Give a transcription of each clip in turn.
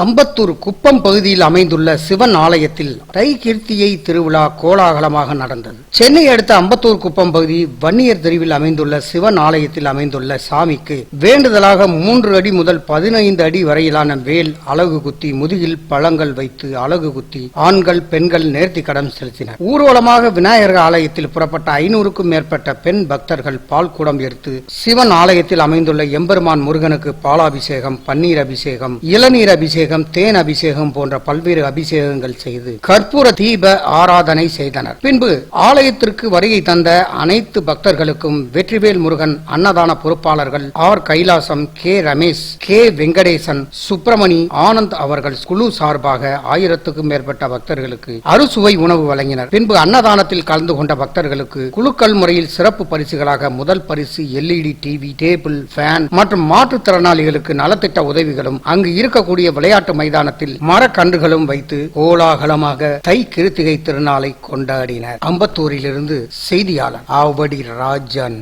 அம்பத்தூர் குப்பம் பகுதியில் அமைந்துள்ள சிவன் ஆலயத்தில் தை கீர்த்தியை திருவிழா கோலாகலமாக நடந்தது. சென்னை அடுத்த அம்பத்தூர் குப்பம் பகுதி வன்னியர் தெருவில் அமைந்துள்ள சிவன் ஆலயத்தில் அமைந்துள்ள சாமிக்கு வேண்டுதலாக மூன்று அடி முதல் பதினைந்து அடி வரையிலான வேல் அழகு குத்தி முதுகில் பழங்கள் வைத்து அழகு குத்தி ஆண்கள் பெண்கள் நேர்த்தி கடன் செலுத்தினர். ஊர்வலமாக விநாயகர் ஆலயத்தில் புறப்பட்ட ஐநூறுக்கும் மேற்பட்ட பெண் பக்தர்கள் பால் குடம் எடுத்து சிவன் ஆலயத்தில் அமைந்துள்ள எம்பெருமான் முருகனுக்கு பாலாபிஷேகம் பன்னீர் அபிஷேகம் இளநீர் அபிஷேகம் தேன் அபிஷேகம் போன்ற பல்வேறு அபிஷேகங்கள் செய்து கற்பூர தீப ஆராதனை செய்தனர். பின்பு ஆலயத்திற்கு வருகை தந்த அனைத்து பக்தர்களுக்கும் வெற்றிவேல் முருகன் அன்னதான பொறுப்பாளர்கள் R Kailasam K Ramesh K Venkatesan Subramani Anand அவர்கள் குழு சார்பாக ஆயிரத்துக்கும் மேற்பட்ட பக்தர்களுக்கு அறுசுவை உணவு வழங்கினர். பின்பு அன்னதானத்தில் கலந்து கொண்ட பக்தர்களுக்கு குழுக்கள் முறையில் சிறப்பு பரிசுகளாக முதல் பரிசு எல்இடி டிவி டேபிள் ஃபேன் மற்றும் மாற்றுத்திறனாளிகளுக்கு நலத்திட்ட உதவிகளும் அங்கு இருக்கக்கூடிய விளையாட்டு மைதானத்தில் மரக்கன்றுகளும் வைத்து கோலாகலமாக தை கிருத்திகை திருநாளை கொண்டாடினர். அம்பத்தூரிலிருந்து செய்தியாளர் ஆவடி ராஜன்.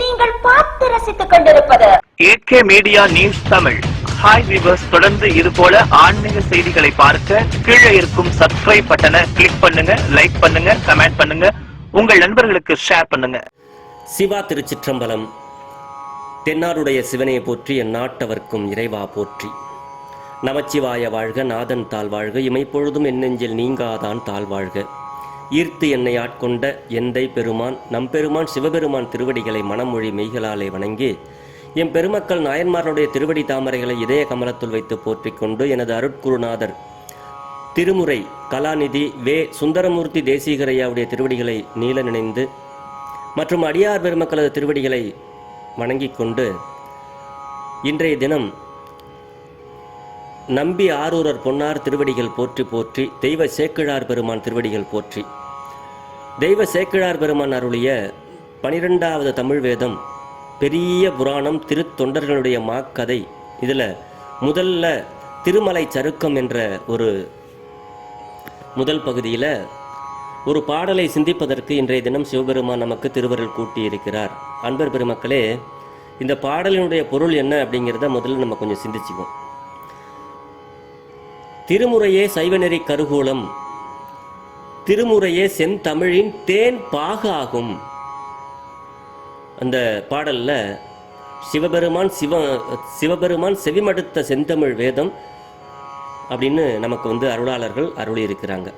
நீங்கள் பார்த்து ரசித்துக் கொண்டிருப்பது AK media news Tamil. Hi viewers தொடர்ந்து இது போல ஆன்மீக செய்திகளை பார்க்க கீழே இருக்கும் சப்ஸ்கிரைப் பட்டனை கிளிக் பண்ணுங்க லைக் பண்ணுங்க கமெண்ட் பண்ணுங்க. உங்கள் நண்பர்களுக்கு ஷேர் பண்ணுங்க. சிவா திருச்சிற்றம்பலம். தென்னாடுடைய சிவனையை போற்றி என் நாட்டவர்க்கும் இறைவா போற்றி. நமச்சிவாய வாழ்க நாதன் தாழ் வாழ்க இமைப்பொழுதும் என்னெஞ்சில் நீங்காதான் தாழ் வாழ்க. ஈர்த்து என்னை ஆட்கொண்ட எந்தை பெருமான் நம்பெருமான் சிவபெருமான் திருவடிகளை மனமொழி மெய்களாலே வணங்கி என் பெருமக்கள் நாயன்மார்களுடைய திருவடி தாமரைகளை இதய கமலத்துள் வைத்து போற்றிக் கொண்டு எனது அருட்குருநாதர் திருமுறை கலாநிதி வே. சுந்தரமூர்த்தி தேசிகரையாவுடைய திருவடிகளை நீல நினைந்து மற்றும் அடியார் பெருமக்களது திருவடிகளை வணங்கிக் கொண்டு இன்றைய தினம் நம்பி ஆரூரர் பொன்னார் திருவடிகள் போற்றி போற்றி தெய்வ சேக்கிழார் பெருமான் திருவடிகள் போற்றி. தெய்வ சேக்கிழார் பெருமான் அருளிய பனிரெண்டாவது தமிழ் வேதம் பெரிய புராணம் திருத்தொண்டர்களுடைய மாக்கதை. இதில் முதல்ல திருமலை சருக்கம் என்ற ஒரு முதல் பகுதியில் ஒரு பாடலை சிந்திப்பதற்கு இன்றைய தினம் சிவபெருமான் நமக்கு திருவருள் கூட்டியிருக்கிறார். அன்பர் பெருமக்களே இந்த பாடலினுடைய பொருள் என்ன அப்படிங்கிறத முதல்ல நம்ம கொஞ்சம் சிந்திச்சுக்குவோம். திருமுறையே சைவநெறி கருகூலம். திருமுறையே செந்தமிழின் தேன் பாகாகும் அந்த பாடலில் சிவபெருமான் சிவ சிவபெருமான் செவிமடுத்த செந்தமிழ் வேதம் அப்படின்னு நமக்கு வந்து அருளாளர்கள் அருளி இருக்கிறாங்க